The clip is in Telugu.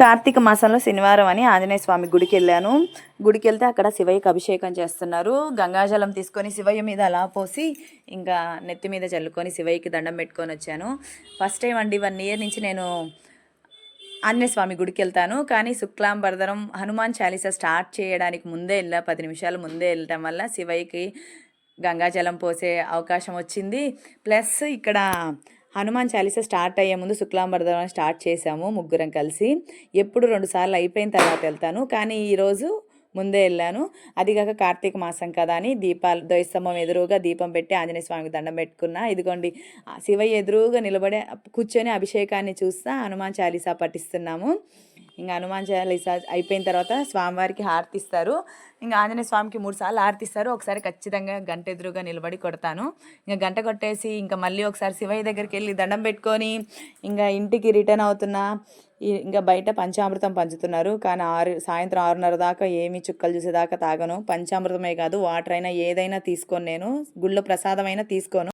కార్తీక మాసంలో శనివారం అని ఆంజనేయ స్వామి గుడికి వెళ్ళాను. గుడికి వెళ్తే అక్కడ శివయ్యకి అభిషేకం చేస్తున్నారు. గంగాజలం తీసుకొని శివయ్య మీద అలా పోసి ఇంకా నెత్తి మీద చల్లుకొని శివయ్యకి దండం పెట్టుకొని వచ్చాను. ఫస్ట్ టైం అండి వన్ ఇయర్ నుంచి నేను ఆంజనేయ స్వామి గుడికి వెళ్తాను. కానీ శుక్లాంబరదరం హనుమాన్ చాలీసా స్టార్ట్ చేయడానికి ముందే వెళ్ళా. పది నిమిషాల ముందే వెళ్ళటం వల్ల శివయ్యకి గంగాజలం పోసే అవకాశం వచ్చింది. ప్లస్ ఇక్కడ హనుమాన్ చాలీసా స్టార్ట్ అయ్యే ముందు శుక్లాంబరదం స్టార్ట్ చేశాము ముగ్గురం కలిసి. ఎప్పుడు రెండు సార్లు అయిపోయిన తర్వాత వెళ్తాను కానీ ఈరోజు ముందే వెళ్ళాను. అదిగాక కార్తీక మాసం కదా అని దీపాలు ద్వైస్తంభం ఎదురుగా దీపం పెట్టి ఆంజనేయ స్వామికి దండం పెట్టుకున్నా. ఇదిగోండి శివయ్య ఎదురుగా నిలబడే కూర్చొని అభిషేకాన్ని చూస్తా హనుమాన్ చాలీసా పఠిస్తున్నాము. ఇంకా హనుమాన్ చాలీస అయిపోయిన తర్వాత స్వామివారికి హారతి ఇస్తారు ఇంకా ఆంజనేయ స్వామికి మూడు సార్లు హారతి ఇస్తారు ఒకసారి ఖచ్చితంగా గంట ఎదురుగా నిలబడి కొడతాను. ఇంకా గంట కొట్టేసి ఇంకా మళ్ళీ ఒకసారి శివయ్య దగ్గరికి వెళ్ళి దండం పెట్టుకొని ఇంకా ఇంటికి రిటర్న్ అవుతున్నా ఇంకా బయట పంచామృతం పంచుతున్నారు. కానీ ఆరు సాయంత్రం ఆరున్నర దాకా ఏమి చుక్కలు చూసేదాకా తాగను. పంచామృతమే కాదు వాటర్ అయినా ఏదైనా తీసుకోను నేను. గుళ్ళో ప్రసాదమైనా తీసుకోను.